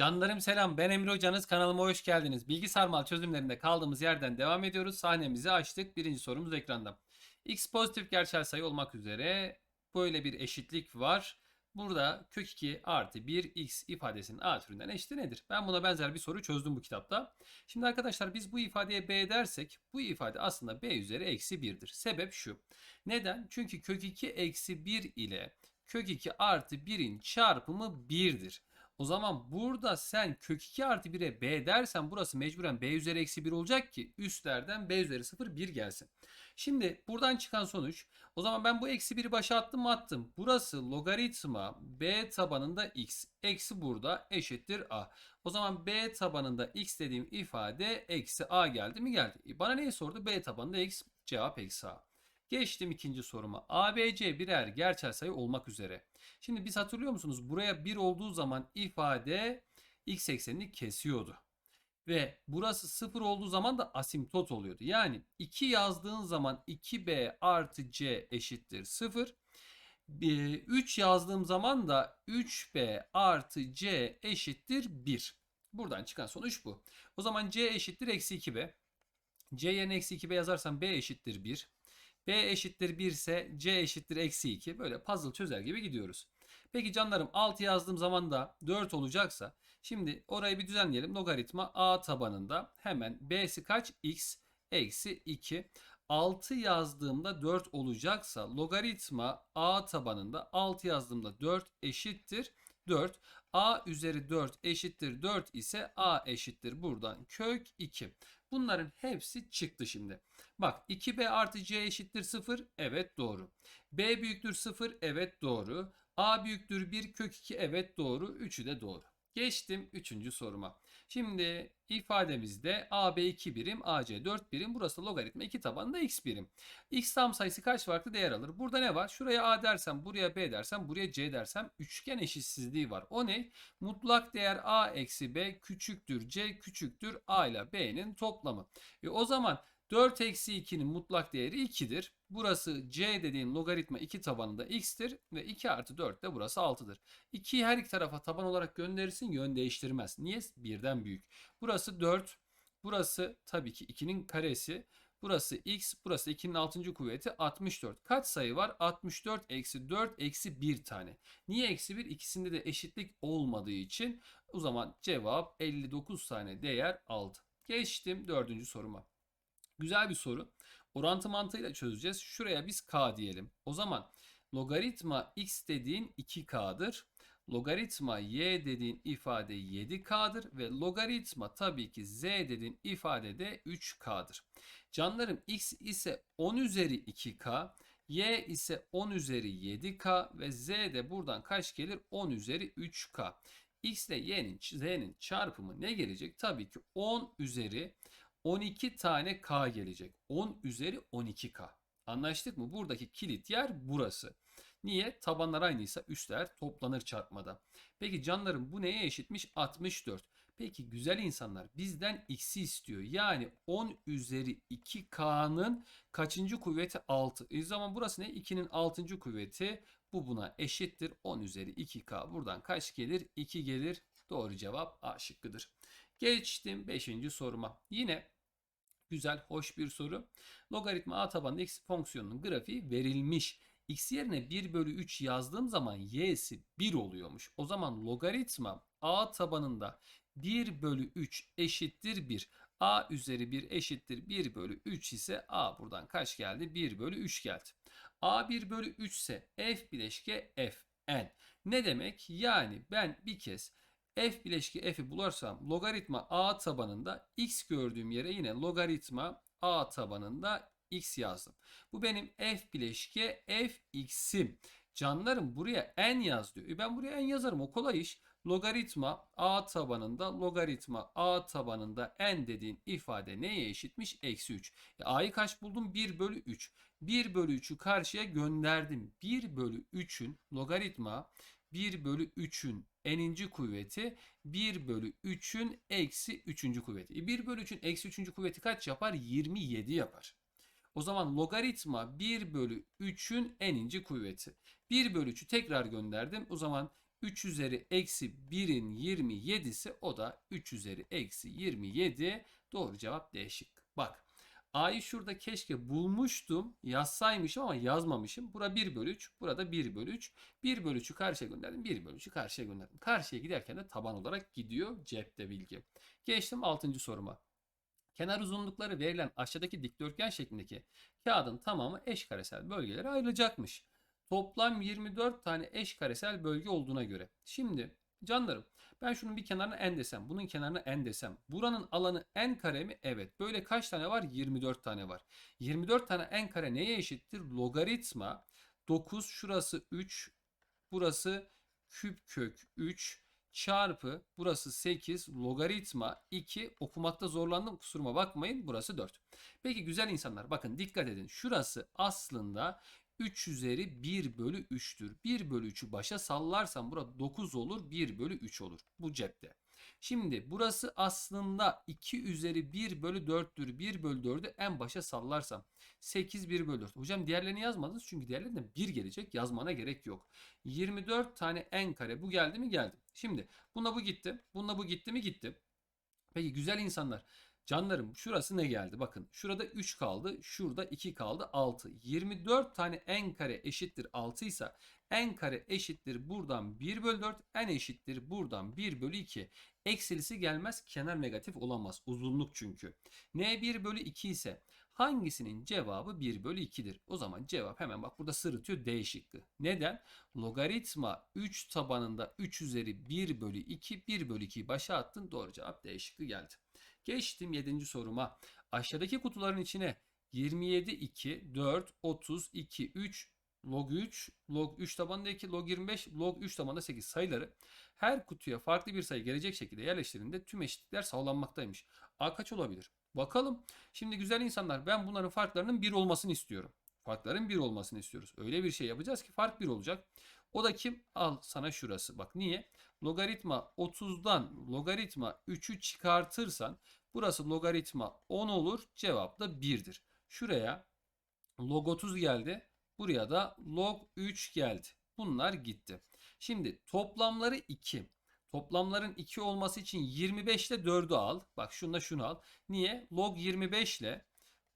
Canlarım selam ben Emre Hocanız kanalıma hoş geldiniz. Bilgi sarmal çözümlerinde kaldığımız yerden devam ediyoruz. Sahnemizi açtık. Birinci sorumuz ekranda. X pozitif gerçel sayı olmak üzere böyle bir eşitlik var. Burada kök 2 artı 1 x ifadesinin a türünden eşiti nedir? Ben buna benzer bir soru çözdüm bu kitapta. Şimdi arkadaşlar biz bu ifadeye b dersek bu ifade aslında b üzeri eksi 1'dir. Sebep şu. Neden? Çünkü kök 2 eksi 1 ile kök 2 artı 1'in çarpımı 1'dir. O zaman burada sen kök 2 artı 1'e b dersen burası mecburen b üzeri eksi 1 olacak ki üstlerden b üzeri 0 1 gelsin. Şimdi buradan çıkan sonuç o zaman ben bu eksi 1'i başa attım attım. Burası logaritma b tabanında x eksi burada eşittir a. O zaman b tabanında x dediğim ifade eksi a geldi mi geldi. E bana neyi sordu? b tabanında x cevap eksi a. Geçtim ikinci soruma. ABC birer gerçel sayı olmak üzere. Şimdi biz hatırlıyor musunuz? Buraya 1 olduğu zaman ifade x eksenini kesiyordu. Ve burası 0 olduğu zaman da asimtot oluyordu. Yani 2 yazdığın zaman 2b artı c eşittir 0. 3 yazdığım zaman da 3b artı c eşittir 1. Buradan çıkan sonuç bu. O zaman c eşittir eksi 2b. c yerine eksi 2b yazarsam b eşittir 1. B eşittir 1 ise C eşittir eksi 2. Böyle puzzle çözer gibi gidiyoruz. Peki canlarım 6 yazdığım zaman da 4 olacaksa şimdi orayı bir düzenleyelim. Logaritma A tabanında hemen B'si kaç? X eksi 2. 6 yazdığımda 4 olacaksa logaritma A tabanında 6 yazdığımda 4 eşittir 4. A üzeri 4 eşittir 4 ise A eşittir buradan kök 2. Bunların hepsi çıktı şimdi. Bak 2B artı C eşittir 0. Evet doğru. B büyüktür 0. Evet doğru. A büyüktür 1 kök 2. Evet doğru. Üçü de doğru. Geçtim 3. soruma. Şimdi ifademizde AB 2 birim, AC 4 birim. Burası logaritma 2 tabanında x birim. X tam sayısı kaç farklı değer alır? Burada ne var? Şuraya A dersem, buraya B dersem, buraya C dersem üçgen eşitsizliği var. O ne? Mutlak değer A eksi B küçüktür C küçüktür A ile B'nin toplamı. E o zaman 4 eksi 2'nin mutlak değeri 2'dir. Burası c dediğin logaritma 2 tabanında x'tir ve 2 artı 4 de burası 6'dır. 2'yi her iki tarafa taban olarak gönderirsin yön değiştirmez. Niye? Birden büyük. Burası 4. Burası tabii ki 2'nin karesi. Burası x, burası 2'nin 6. kuvveti 64. Kaç sayı var? 64 eksi 4 eksi 1 tane. Niye eksi 1? İkisinde de eşitlik olmadığı için o zaman cevap 59 tane değer aldı. Geçtim dördüncü soruma. Güzel bir soru. Orantı mantığıyla çözeceğiz. Şuraya biz k diyelim. O zaman logaritma x dediğin 2k'dır. Logaritma y dediğin ifade 7k'dır ve logaritma tabii ki z dediğin ifade de 3k'dır. Canlarım x ise 10 üzeri 2k, y ise 10 üzeri 7k ve z de buradan kaç gelir? 10 üzeri 3k. x ile y'nin z'nin çarpımı ne gelecek? Tabii ki 10 üzeri 12 tane K gelecek. 10 üzeri 12K. Anlaştık mı? Buradaki kilit yer burası. Niye? Tabanlar aynıysa üstler toplanır çarpmada. Peki canlarım bu neye eşitmiş? 64. Peki güzel insanlar bizden x'i istiyor. Yani 10 üzeri 2k'nın kaçıncı kuvveti 6. E zaman burası ne? 2'nin 6. kuvveti. Bu buna eşittir. 10 üzeri 2k. Buradan kaç gelir? 2 gelir. Doğru cevap A şıkkıdır. Geçtim 5. soruma. Yine güzel, hoş bir soru. Logaritma a tabanında x fonksiyonunun grafiği verilmiş. x yerine 1 bölü 3 yazdığım zaman y'si 1 oluyormuş. O zaman logaritma a tabanında 1 bölü 3 eşittir 1. a üzeri 1 eşittir 1 bölü 3 ise a buradan kaç geldi? 1 bölü 3 geldi. a 1 bölü 3 ise f bileşke f n. Ne demek? Yani ben bir kez f bileşki f'i bulursam logaritma a tabanında x gördüğüm yere yine logaritma a tabanında x yazdım. Bu benim f bileşki f x'im. Canlarım buraya n yaz diyor. E ben buraya n yazarım o kolay iş. Logaritma a tabanında logaritma a tabanında n dediğin ifade neye eşitmiş? Eksi 3. E, a'yı kaç buldum? 1 bölü 3. 1 bölü 3'ü karşıya gönderdim. 1 bölü 3'ün logaritma 1 bölü 3'ün n'inci kuvveti 1 bölü 3'ün eksi 3. kuvveti. E 1 bölü 3'ün eksi 3. kuvveti kaç yapar? 27 yapar. O zaman logaritma 1 bölü 3'ün n'inci kuvveti. 1 bölü 3'ü tekrar gönderdim. O zaman 3 üzeri eksi 1'in 27'si o da 3 üzeri eksi 27. Doğru cevap D şıkkı. Bak A'yı şurada keşke bulmuştum. Yazsaymışım ama yazmamışım. Bura 1 bölü 3. Burada 1 bölü 3. 1 bölü 3'ü karşıya gönderdim. 1 bölü 3'ü karşıya gönderdim. Karşıya giderken de taban olarak gidiyor cepte bilgi. Geçtim 6. soruma. Kenar uzunlukları verilen aşağıdaki dikdörtgen şeklindeki kağıdın tamamı eş karesel bölgelere ayrılacakmış. Toplam 24 tane eş karesel bölge olduğuna göre. Şimdi canlarım ben şunun bir kenarına n desem, bunun kenarına n desem. Buranın alanı n kare mi? Evet. Böyle kaç tane var? 24 tane var. 24 tane n kare neye eşittir? Logaritma 9 şurası 3, burası küp kök 3 çarpı burası 8 logaritma 2 okumakta zorlandım kusuruma bakmayın burası 4. Peki güzel insanlar bakın dikkat edin şurası aslında 3 üzeri 1 bölü 3'tür. 1 bölü 3'ü başa sallarsam burada 9 olur 1 bölü 3 olur bu cepte. Şimdi burası aslında 2 üzeri 1 bölü 4'tür. 1 bölü 4'ü en başa sallarsam 8 1 bölü 4. Hocam diğerlerini yazmadınız çünkü diğerlerinden 1 gelecek yazmana gerek yok. 24 tane n kare bu geldi mi geldi. Şimdi buna bu gitti. Bununla bu gitti mi gitti. Peki güzel insanlar. Canlarım şurası ne geldi? Bakın şurada 3 kaldı. Şurada 2 kaldı. 6. 24 tane n kare eşittir 6 ise n kare eşittir buradan 1 bölü 4. n eşittir buradan 1 bölü 2. Eksilisi gelmez. Kenar negatif olamaz. Uzunluk çünkü. n 1 bölü 2 ise hangisinin cevabı 1 bölü 2'dir? O zaman cevap hemen bak burada sırıtıyor D şıkkı. Neden? Logaritma 3 tabanında 3 üzeri 1 bölü 2. 1 bölü 2'yi başa attın. Doğru cevap D şıkkı geldi. Geçtim 7. soruma. Aşağıdaki kutuların içine 27, 2, 4, 30, 2, 3, log 3, log 3 tabanında 2, log 25, log 3 tabanında 8 sayıları her kutuya farklı bir sayı gelecek şekilde yerleştirildiğinde tüm eşitlikler sağlanmaktaymış. A kaç olabilir? Bakalım. Şimdi güzel insanlar ben bunların farklarının 1 olmasını istiyorum. Farkların 1 olmasını istiyoruz. Öyle bir şey yapacağız ki fark 1 olacak. O da kim? Al sana şurası. Bak niye? Logaritma 30'dan logaritma 3'ü çıkartırsan burası logaritma 10 olur. Cevap da 1'dir. Şuraya log 30 geldi. Buraya da log 3 geldi. Bunlar gitti. Şimdi toplamları 2. Toplamların 2 olması için 25 ile 4'ü al. Bak şunda şunu al. Niye? Log 25 ile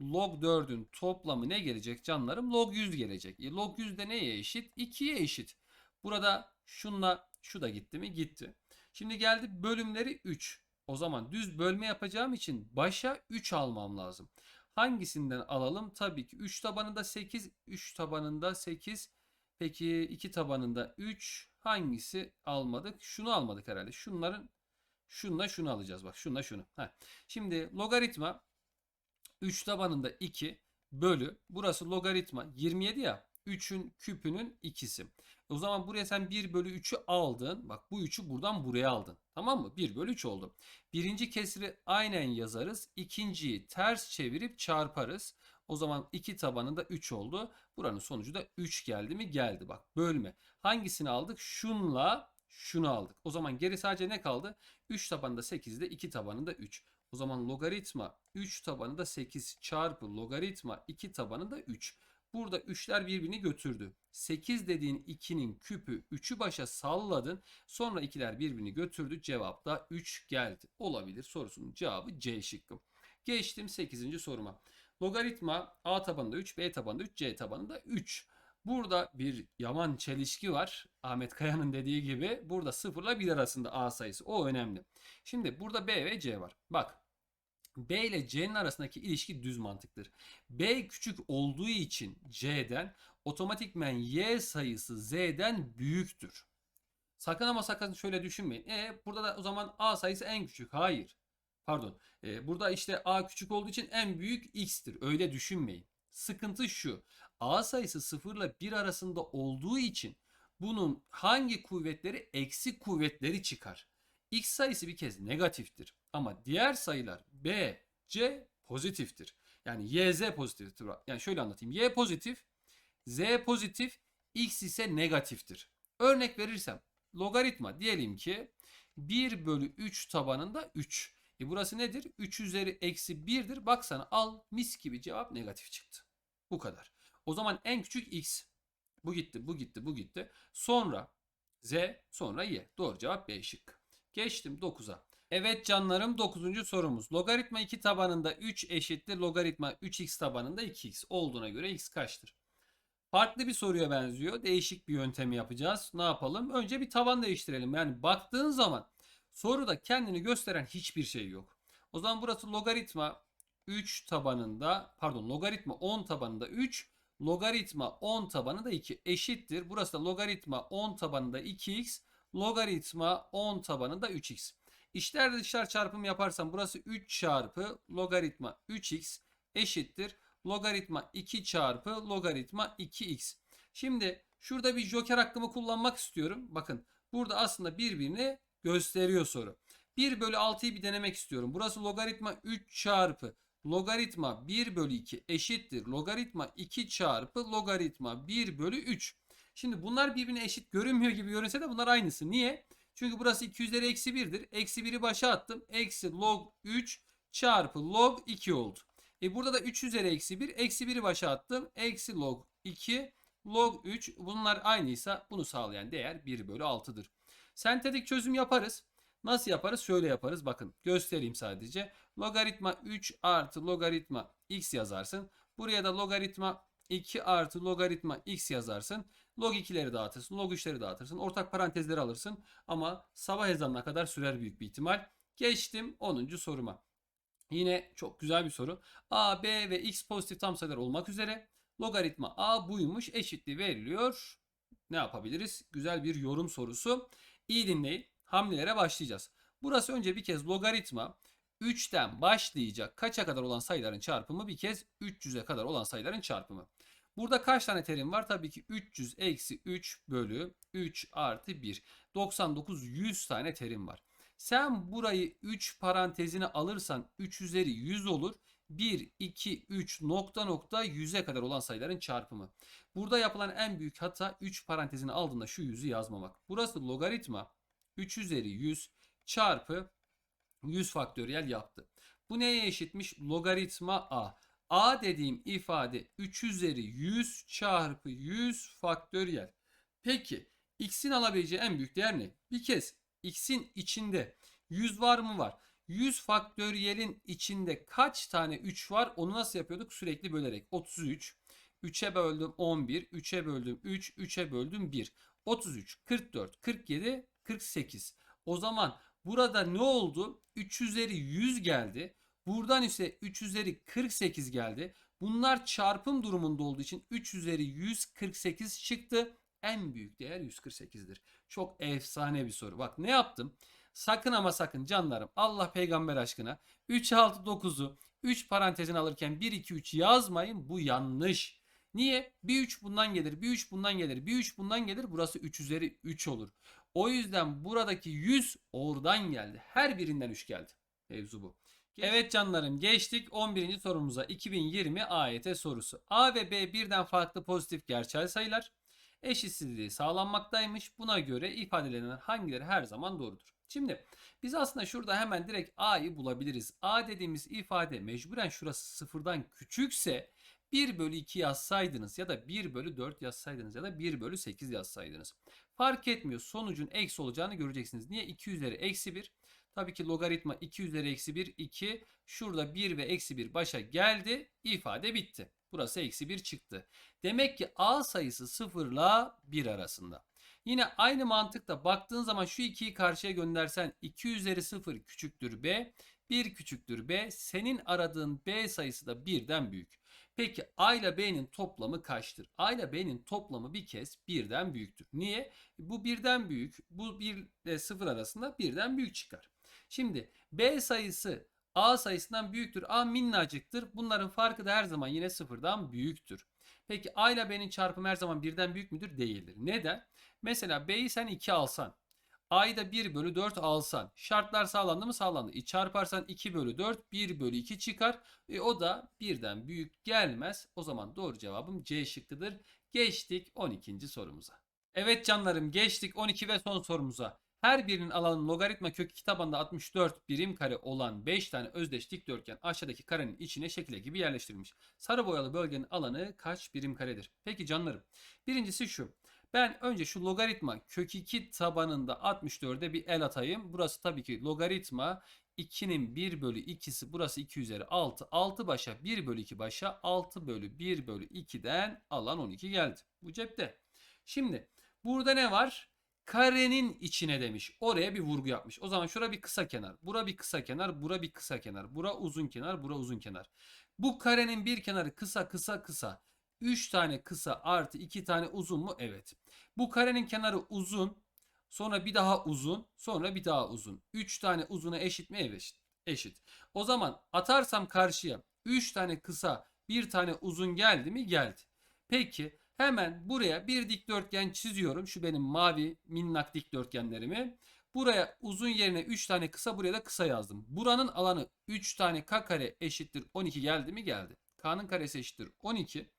log 4'ün toplamı ne gelecek canlarım? Log 100 gelecek. E, log 100 de neye eşit? 2'ye eşit. Burada şunla şu da gitti mi? Gitti. Şimdi geldi bölümleri 3. O zaman düz bölme yapacağım için başa 3 almam lazım. Hangisinden alalım? Tabii ki 3 tabanında 8, 3 tabanında 8. Peki 2 tabanında 3. Hangisi almadık? Şunu almadık herhalde. Şunların şunla şunu alacağız. Bak şunla şunu. Heh. Şimdi logaritma 3 tabanında 2 bölü burası logaritma 27 ya 3'ün küpünün ikisi. O zaman buraya sen 1 bölü 3'ü aldın. Bak bu 3'ü buradan buraya aldın. Tamam mı? 1 bölü 3 oldu. Birinci kesri aynen yazarız. İkinciyi ters çevirip çarparız. O zaman 2 tabanında 3 oldu. Buranın sonucu da 3 geldi mi? Geldi. Bak bölme. Hangisini aldık? Şunla şunu aldık. O zaman geri sadece ne kaldı? 3 tabanında 8 ile 2 tabanında 3. O zaman logaritma 3 tabanında 8 çarpı logaritma 2 tabanında 3. Burada 3'ler birbirini götürdü. 8 dediğin 2'nin küpü 3'ü başa salladın. Sonra 2'ler birbirini götürdü. Cevap da 3 geldi. Olabilir sorusunun cevabı C şıkkı. Geçtim 8. soruma. Logaritma A tabanında 3, B tabanında 3, C tabanında 3. Burada bir yaman çelişki var. Ahmet Kaya'nın dediği gibi burada 0 ile 1 arasında A sayısı. O önemli. Şimdi burada B ve C var. Bak B ile C'nin arasındaki ilişki düz mantıktır. B küçük olduğu için C'den otomatikmen Y sayısı Z'den büyüktür. Sakın ama sakın şöyle düşünmeyin. E burada da o zaman A sayısı en küçük. Hayır. Pardon. E, burada işte A küçük olduğu için en büyük X'tir. Öyle düşünmeyin. Sıkıntı şu. A sayısı 0 ile 1 arasında olduğu için bunun hangi kuvvetleri eksi kuvvetleri çıkar. X sayısı bir kez negatiftir. Ama diğer sayılar B, C pozitiftir. Yani Y, Z pozitiftir. Yani şöyle anlatayım. Y pozitif, Z pozitif, X ise negatiftir. Örnek verirsem logaritma diyelim ki 1 bölü 3 tabanında 3. E burası nedir? 3 üzeri eksi 1'dir. Baksana al mis gibi cevap negatif çıktı. Bu kadar. O zaman en küçük x. Bu gitti, bu gitti, bu gitti. Sonra Z sonra Y. Doğru cevap B şıkkı. Geçtim 9'a. Evet canlarım 9. sorumuz. Logaritma 2 tabanında 3 eşittir. Logaritma 3x tabanında 2x olduğuna göre x kaçtır? Farklı bir soruya benziyor. Değişik bir yöntemi yapacağız. Ne yapalım? Önce bir taban değiştirelim. Yani baktığın zaman soruda kendini gösteren hiçbir şey yok. O zaman burası logaritma 3 tabanında pardon logaritma 10 tabanında 3 logaritma 10 tabanında 2 eşittir. Burası da logaritma 10 tabanında 2x logaritma 10 tabanında 3x. İçler dışlar çarpımı yaparsam burası 3 çarpı logaritma 3x eşittir. Logaritma 2 çarpı logaritma 2x. Şimdi şurada bir joker hakkımı kullanmak istiyorum. Bakın burada aslında birbirini gösteriyor soru. 1 bölü 6'yı bir denemek istiyorum. Burası logaritma 3 çarpı logaritma 1 bölü 2 eşittir. Logaritma 2 çarpı logaritma 1 bölü 3. Şimdi bunlar birbirine eşit görünmüyor gibi görünse de bunlar aynısı. Niye? Çünkü burası 2 üzeri eksi 1'dir. Eksi 1'i başa attım. Eksi log 3 çarpı log 2 oldu. E burada da 3 üzeri eksi 1. Eksi 1'i başa attım. Eksi log 2 log 3. Bunlar aynıysa bunu sağlayan değer 1 bölü 6'dır. Sentetik çözüm yaparız. Nasıl yaparız? Şöyle yaparız. Bakın göstereyim sadece. Logaritma 3 artı logaritma x yazarsın. Buraya da logaritma 2 artı logaritma x yazarsın. Log 2'leri dağıtırsın. Log 3'leri dağıtırsın. Ortak parantezleri alırsın. Ama sabah ezanına kadar sürer büyük bir ihtimal. Geçtim 10. soruma. Yine çok güzel bir soru. A, B ve x pozitif tam sayılar olmak üzere logaritma A buymuş eşitliği veriliyor. Ne yapabiliriz? Güzel bir yorum sorusu. İyi dinleyin. Hamlelere başlayacağız. Burası önce bir kez logaritma 3'ten başlayacak kaça kadar olan sayıların çarpımı bir kez 300'e kadar olan sayıların çarpımı. Burada kaç tane terim var? Tabii ki 300 eksi 3 bölü 3 artı 1. 99 100 tane terim var. Sen burayı 3 parantezine alırsan 3 üzeri 100 olur. 1, 2, 3 nokta nokta 100'e kadar olan sayıların çarpımı. Burada yapılan en büyük hata 3 parantezine aldığında şu 100'ü yazmamak. Burası logaritma 3 üzeri 100 çarpı 100 faktöriyel yaptı. Bu neye eşitmiş? Logaritma a. a dediğim ifade 3 üzeri 100 çarpı 100 faktöriyel. Peki x'in alabileceği en büyük değer ne? Bir kez x'in içinde 100 var mı var? 100 faktöriyelin içinde kaç tane 3 var? Onu nasıl yapıyorduk? Sürekli bölerek. 33. 3'e böldüm 11. 3'e böldüm 3. 3'e böldüm 1. 33, 44, 47, 48. O zaman burada ne oldu? 3 üzeri 100 geldi. Buradan ise 3 üzeri 48 geldi. Bunlar çarpım durumunda olduğu için 3 üzeri 148 çıktı. En büyük değer 148'dir. Çok efsane bir soru. Bak ne yaptım? Sakın ama sakın canlarım Allah peygamber aşkına 3 6 9'u 3 parantezin alırken 1 2 3 yazmayın. Bu yanlış. Niye? Bir 3 bundan gelir, bir 3 bundan gelir, bir 3 bundan gelir. Burası 3 üzeri 3 olur. O yüzden buradaki 100 oradan geldi. Her birinden 3 geldi. Mevzu bu. Evet canlarım geçtik 11. sorumuza 2020 AYT sorusu. A ve B birden farklı pozitif gerçel sayılar. Eşitsizliği sağlanmaktaymış. Buna göre ifadelerinden hangileri her zaman doğrudur? Şimdi biz aslında şurada hemen direkt A'yı bulabiliriz. A dediğimiz ifade mecburen şurası sıfırdan küçükse 1 bölü 2 yazsaydınız ya da 1 bölü 4 yazsaydınız ya da 1 bölü 8 yazsaydınız. Fark etmiyor. Sonucun eksi olacağını göreceksiniz. Niye? 2 üzeri eksi 1. Tabii ki logaritma 2 üzeri eksi 1 2. Şurada 1 ve eksi 1 başa geldi. İfade bitti. Burası eksi 1 çıktı. Demek ki A sayısı 0 ile 1 arasında. Yine aynı mantıkla baktığın zaman şu 2'yi karşıya göndersen 2 üzeri 0 küçüktür B. 1 küçüktür B. Senin aradığın B sayısı da 1'den büyük. Peki A ile B'nin toplamı kaçtır? A ile B'nin toplamı bir kez 1'den büyüktür. Niye? Bu 1'den büyük. Bu 1 ile 0 arasında 1'den büyük çıkar. Şimdi B sayısı A sayısından büyüktür. A minnacıktır. Bunların farkı da her zaman yine 0'dan büyüktür. Peki A ile B'nin çarpımı her zaman 1'den büyük müdür? Değildir. Neden? Mesela B'yi sen 2 alsan. A'yı da 1 bölü 4 alsan. Şartlar sağlandı mı? Sağlandı. E çarparsan 2 bölü 4 1 bölü 2 çıkar. E o da birden büyük gelmez. O zaman doğru cevabım C şıkkıdır. Geçtik 12. sorumuza. Evet canlarım geçtik 12 ve son sorumuza. Her birinin alanı logaritma kök 2 tabanında 64 birim kare olan 5 tane özdeş dikdörtgen aşağıdaki karenin içine şekil gibi yerleştirilmiş. Sarı boyalı bölgenin alanı kaç birim karedir? Peki canlarım. Birincisi şu. Ben önce şu logaritma kök 2 tabanında 64'e bir el atayım. Burası tabii ki logaritma 2'nin 1 bölü 2'si burası 2 üzeri 6. 6 başa 1 bölü 2 başa 6 bölü 1 bölü 2'den alan 12 geldi. Bu cepte. Şimdi burada ne var? Karenin içine demiş. Oraya bir vurgu yapmış. O zaman şura bir kısa kenar. Bura bir kısa kenar. Bura bir kısa kenar. Bura uzun kenar. Bura uzun kenar. Bu karenin bir kenarı kısa kısa kısa. 3 tane kısa artı 2 tane uzun mu? Evet. Bu karenin kenarı uzun. Sonra bir daha uzun. Sonra bir daha uzun. 3 tane uzuna eşit mi? Evet eşit. O zaman atarsam karşıya 3 tane kısa bir tane uzun geldi mi? Geldi. Peki hemen buraya bir dikdörtgen çiziyorum. Şu benim mavi minnak dikdörtgenlerimi. Buraya uzun yerine 3 tane kısa buraya da kısa yazdım. Buranın alanı 3 tane k kare eşittir 12 geldi mi? Geldi. K'nın karesi eşittir 12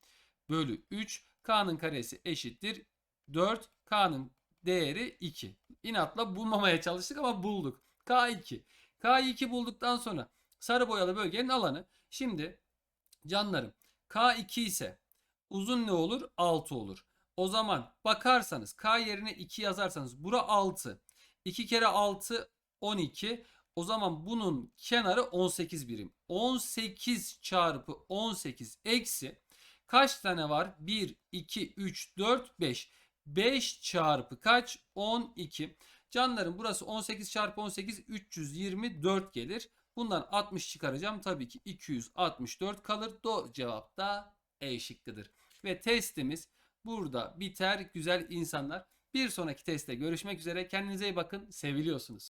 bölü 3. K'nın karesi eşittir 4. K'nın değeri 2. İnatla bulmamaya çalıştık ama bulduk. K2. K2 bulduktan sonra sarı boyalı bölgenin alanı. Şimdi canlarım K2 ise uzun ne olur? 6 olur. O zaman bakarsanız K yerine 2 yazarsanız bura 6. 2 kere 6 12. O zaman bunun kenarı 18 birim. 18 çarpı 18 eksi kaç tane var? 1, 2, 3, 4, 5. 5 çarpı kaç? 12. Canlarım burası 18 çarpı 18 324 gelir. Bundan 60 çıkaracağım. Tabii ki 264 kalır. Doğru cevap da E şıkkıdır. Ve testimiz burada biter güzel insanlar. Bir sonraki testte görüşmek üzere. Kendinize iyi bakın. Seviliyorsunuz.